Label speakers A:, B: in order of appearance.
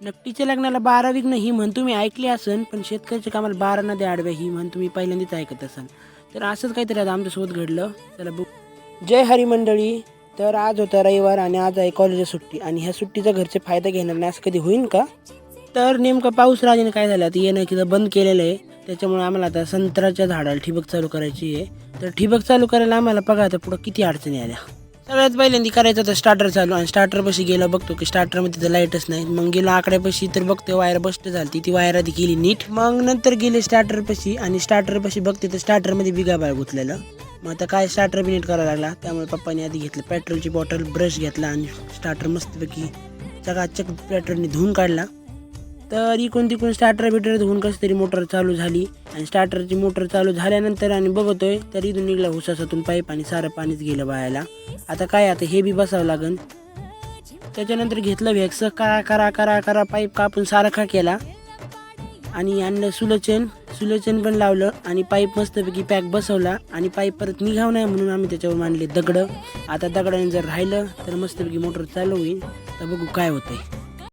A: नकटीच्या लग्नाला बारा विघ्न ही म्हण तुम्ही ऐकली असन पण शेतकऱ्याच्या कामाला बारा नदी आडव्या ही म्हण तुम्ही पहिल्यांदाच ऐकत असाल तर असंच काहीतरी आता आमच्यासोबत घडलं. चला बुक जय हरी मंडळी. तर आज होता रविवार आणि आज आहे कॉलेजची सुट्टी. आणि ह्या सुट्टीचा घरचे फायदा घेणार नाही असं कधी होईल का? तर नेमकं पाऊस राजाने काय झालं? आता येणं तिथं बंद केलेलं आहे. त्याच्यामुळे आम्हाला आता संत्र्याच्या झाडाला ठिबक चालू करायची आहे. तर ठिबक चालू करायला आम्हाला बघा आता पुढं किती अडचणी आल्या. सगळ्यात पहिल्यांदा करायचं तर स्टार्टर चालू आणि स्टार्टरपाशी गेलं बघतो की स्टार्टरमध्ये तर लाईटच नाही. मग गेलो आकड्यापाशी तर बघतो वायर बस्ट झाली ती वायर आधी गेली नीट. मग नंतर गेले स्टार्टरपाशी आणि स्टार्टरपाशी बघते तर स्टार्टरमध्ये बिगा बाळ गुतलेलं. मग आता काय स्टार्टर बी नीट करायला लागला. त्यामुळे पप्पाने आधी घेतलं पेट्रोलची बॉटल ब्रश घेतला आणि स्टार्टर मस्तपैकी चकाचक पेट्रोलने धुवून काढला. तर इकडून तिकडून स्टार्टर बिटर धुवून कसं तरी मोटर चालू झाली. आणि स्टार्टरची मोटर चालू झाल्यानंतर आणि बघतोय तर इथून निघला हुसासातून पाईप आणि सारं पाणीच गेलं बायाला आता काय आता हे बी बसावं लागन. त्याच्यानंतर घेतलं व्हॅक्स करा करा करा करा पाईप कापून सारखा केला. आणि आणलं सुलोचन सुलोचन पण लावलं आणि पाईप मस्तपैकी पॅक बसवला. आणि पाईप परत निघाव नाही म्हणून आम्ही त्याच्यावर मांडले दगडं. आता दगडाने जर राहिलं तर मस्तपैकी मोटर चालू होईल. तर बघू काय होतंय.